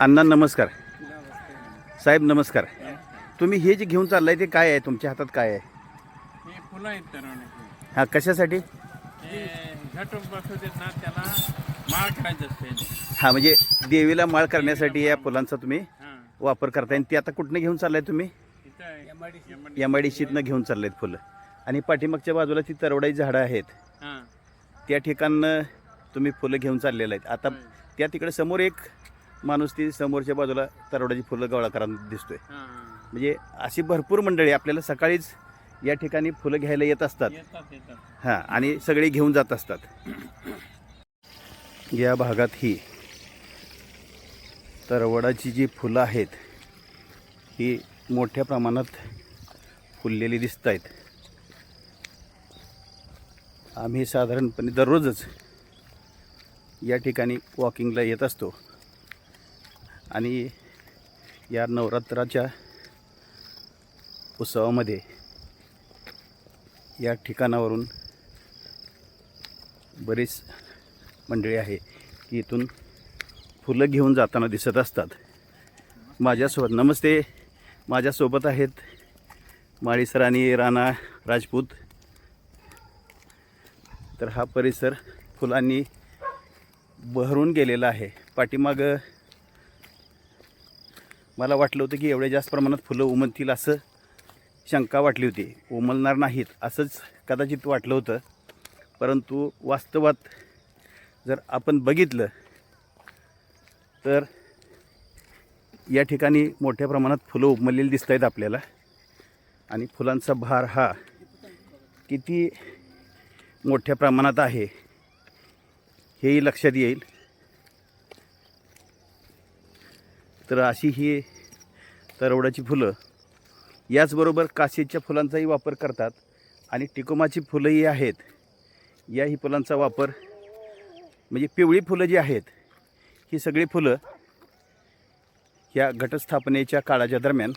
अण्णा नमस्कार. साहेब नमस्कार. तुम्ही हे जे घेऊन चाललाय ते काय आहे? तुमच्या हातात काय आहे? हे फुलं आहेत तरवण्याचे. हा कशासाठी? हे झटून बसू देत ना त्याला माळ करायचं असते. हा म्हणजे देवीला माळ करण्यासाठी या फुलांचा तुम्ही हां. वापर करताय. आणि ते आता कुठनं घेऊन चाललाय तुम्ही? तिथं एम आय डी शीतनं घेऊन चाललेत फुलं. आणि पाठीमागच्या बाजूला ती तरवडाई झाडं आहेत. हां. त्या ठिकाणं तुम्ही फुलं घेऊन चाललेलं आहेत. आता त्या तिकडे समोर एक माणूस ती समोरच्या बाजूला तरवड्याची फुलं गोळा करताना दिसतोय. हां. म्हणजे अशी भरपूर मंडळी आपल्याला सकाळीच या ठिकाणी फुलं घ्यायला येत असतात. हां आणि सगळे घेऊन जात असतात. या भागात ही तरवडाची जी फुलं आहेत ही मोठ्या प्रमाणात फुललेली दिसत आहेत आम्ही साधारणपणे दररोजच या ठिकाणी वॉकिंगला येत असतो. आणि या नवरात्राच्या उत्सवामध्ये या ठिकाणावरून बरीच मंडळी आहे की इथून फुलं घेऊन जाताना दिसत असतात. माझ्यासोबत नमस्ते. माझ्यासोबत आहेत माळीसर आणि राणा राजपूत. तर हा परिसर फुलांनी बहरून गेलेला आहे. पाठीमागं मला वाटलं होतं की एवढ्या जास्त प्रमाणात फुलं उमलतील असं शंका वाटली होती. उमलणार नाहीत असंच कदाचित वाटलं होतं. परंतु वास्तवात जर आपण बघितलं तर या ठिकाणी मोठ्या प्रमाणात फुलं उमललेली दिसत आहेत आपल्याला. आणि फुलांचा भार हा किती मोठ्या प्रमाणात आहे हेही लक्षात येईल. तर अशी ही तरवडाची फुलं. याचबरोबर काशीच्या फुलांचाही वापर करतात आणि टिकोमाची फुलंही आहेत. याही फुलांचा वापर म्हणजे पिवळी फुलं जी आहेत ही सगळी फुलं या घटस्थापनेच्या काळाच्या दरम्यान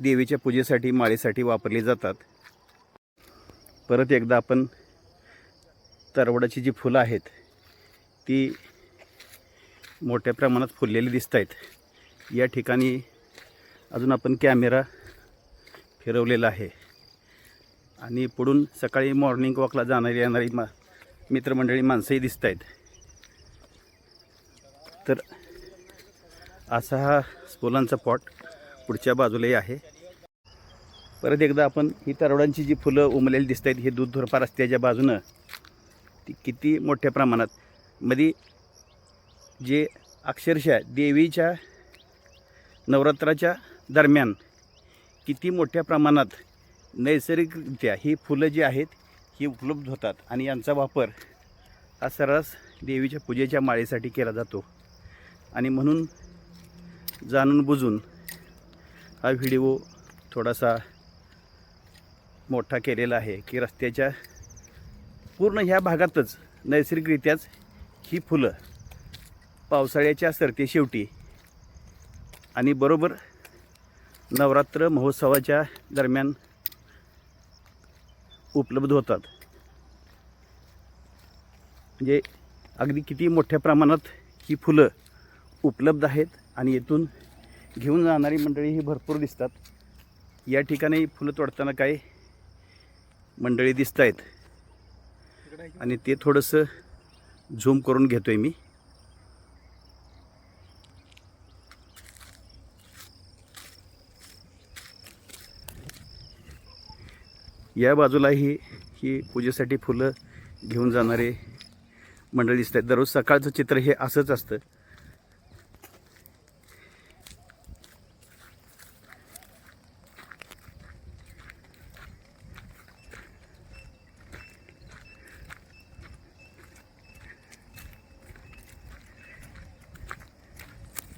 देवीच्या पूजेसाठी माळेसाठी वापरली जातात. परत एकदा आपण तरवडाची जी फुलं आहेत ती मोठ्या प्रमाणात फुललेली दिसत आहेत या ठिकाणी अजून आपण कॅमेरा फिरवलेला आहे. आणि पुढून सकाळी मॉर्निंग वॉकला जाणारी येणारी मा मित्रमंडळी माणसंही दिसत आहेत तर असा हा फुलांचा पॉट पुढच्या बाजूलाही आहे. परत एकदा आपण ही तरवडांची जी फुलं उमलेली दिसत आहेत हे दूध धुरपा रस्त्याच्या बाजूनं ती किती मोठ्या प्रमाणात मध्ये जे अक्षरशः देवीच्या नवरात्राच्या दरम्यान किती मोठ्या प्रमाणात नैसर्गिकरित्या ही फुलं जी आहेत ही उपलब्ध होतात आणि यांचा वापर हा सर्रास देवीच्या पूजेच्या माळेसाठी केला जातो. आणि म्हणून जाणून बुजून हा व्हिडिओ थोडासा मोठा केलेला आहे की रस्त्याच्या पूर्ण ह्या भागातच नैसर्गिकरित्याच ही फुलं पावसाळ्याच्या सरते शेवटी. आणि बरोबर नवरात्र महोत्सवाच्या दरम्यान उपलब्ध होतात. म्हणजे अगदी किती मोठ्या प्रमाणात ही फुलं उपलब्ध आहेत आणि येथून घेऊन जाणारी मंडळी ही भरपूर दिसतात. या ठिकाणी फुलं तोडताना काही मंडळी दिसत आहेत आणि ते थोडंसं झूम करून घेतो आहे मी. या बाजूलाही ही पूजेसाठी फुलं घेऊन जाणारे मंडळी दिसत आहेत. दररोज सकाळचं चित्र हे असंच असतं.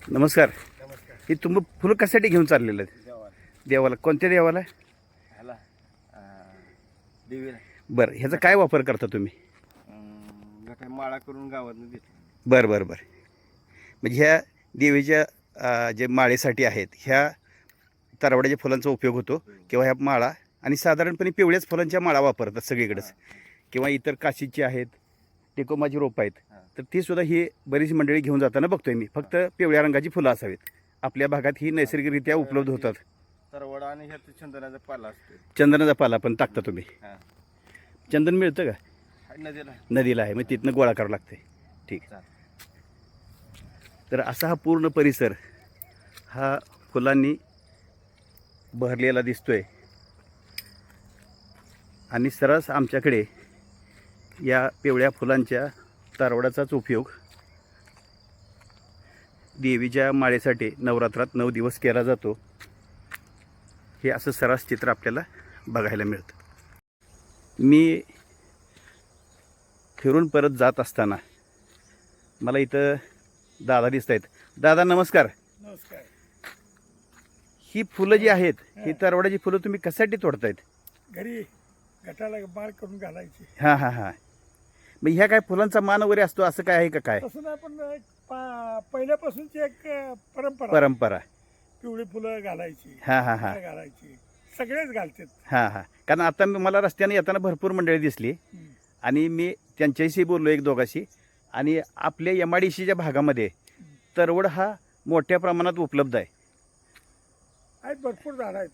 नमस्कार. ही तुम्ही फुलं कशासाठी घेऊन चाललेलं आहेत? देवाला. कोणत्या देवाला? देवीला. बरं ह्याचा काय वापर करता तुम्ही? अं, माळा करून गावातनं देतो. बरं बरं बरं. म्हणजे ह्या देवीच्या अं, जे माळेसाठी आहेत ह्या तरवड्याच्या फुलांचा उपयोग होतो किंवा ह्या माळा आणि साधारणपणे पिवळ्याच फुलांच्या माळा वापरतात सगळीकडेच. किंवा इतर काशीची आहेत टेकोमाची रोपं आहेत तर ती सुद्धा ही बरीच मंडळी घेऊन जाताना बघतोय मी. फक्त पिवळ्या रंगाची फुलं असावीत. आपल्या भागात ही नैसर्गिकरित्या उपलब्ध होतात. तरवड आणि ह्यात चंदनाचा पाला असतो चंदनाचा पाला पण टाकता तुम्ही. हा. चंदन मिळतं का? नदीला. नदीला आहे. मग तिथनं गोळा करावं लागते ठीक. चालेल. तर असा हा पूर्ण परिसर हा फुलांनी बहरलेला दिसतोय. आणि सरस आमच्याकडे या पिवळ्या फुलांच्या तारवडाचाच उपयोग देवीच्या माळेसाठी नवरात्रात नऊ दिवस केला जातो. हे असं सरस चित्र आपल्याला बघायला मिळतं. मी फिरून परत जात असताना मला इथं दादा दिसत आहेत. दादा नमस्कार. नमस्कार. ही फुलं जी आहेत ही तरवडाची फुलं तुम्ही कशासाठी तोडतायत? घरी गटाला माळ करून घालायची. हां हां हां. मग ह्या काय फुलांचा मान वगैरे असतो असं काय आहे का काय? तसं नाही पण पा- पहिल्यापासूनची एक अ, परंपरा. परंपरा. पिवळी फुलं घालायची हां हां हां. घालायची. सगळेच घालतात. हां हां. कारण आता मी- मला रस्त्याने येताना भरपूर मंडळी दिसली. हम्म. आणि मी त्यांच्याशी बोललो एक दोघाशी. आणि आपल्या एम आय डी सीच्या भागामध्ये तरवड हा मोठ्या प्रमाणात उपलब्ध आहे. आहेत भरपूर झाडं आहेत.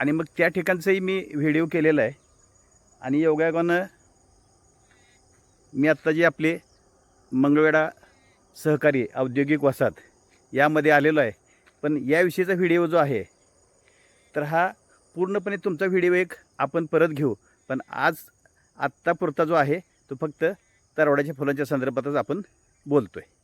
आणि मग त्या ठिकाणचंही मी व्हिडिओ केलेला आहे. आणि योगायोगानं मी आत्ता जे आपले मंगळवेढा सहकारी औद्योगिक वसाहत यामध्ये आलेलो आहे. पण याविषयीचा व्हिडिओ जो आहे तर हा पूर्णपणे तुमचा व्हिडिओ एक आपण परत घेऊ. पण आज आत्तापुरता जो आहे तो फक्त तरवड्याच्या फुलांच्या संदर्भातच आपण बोलतो आहे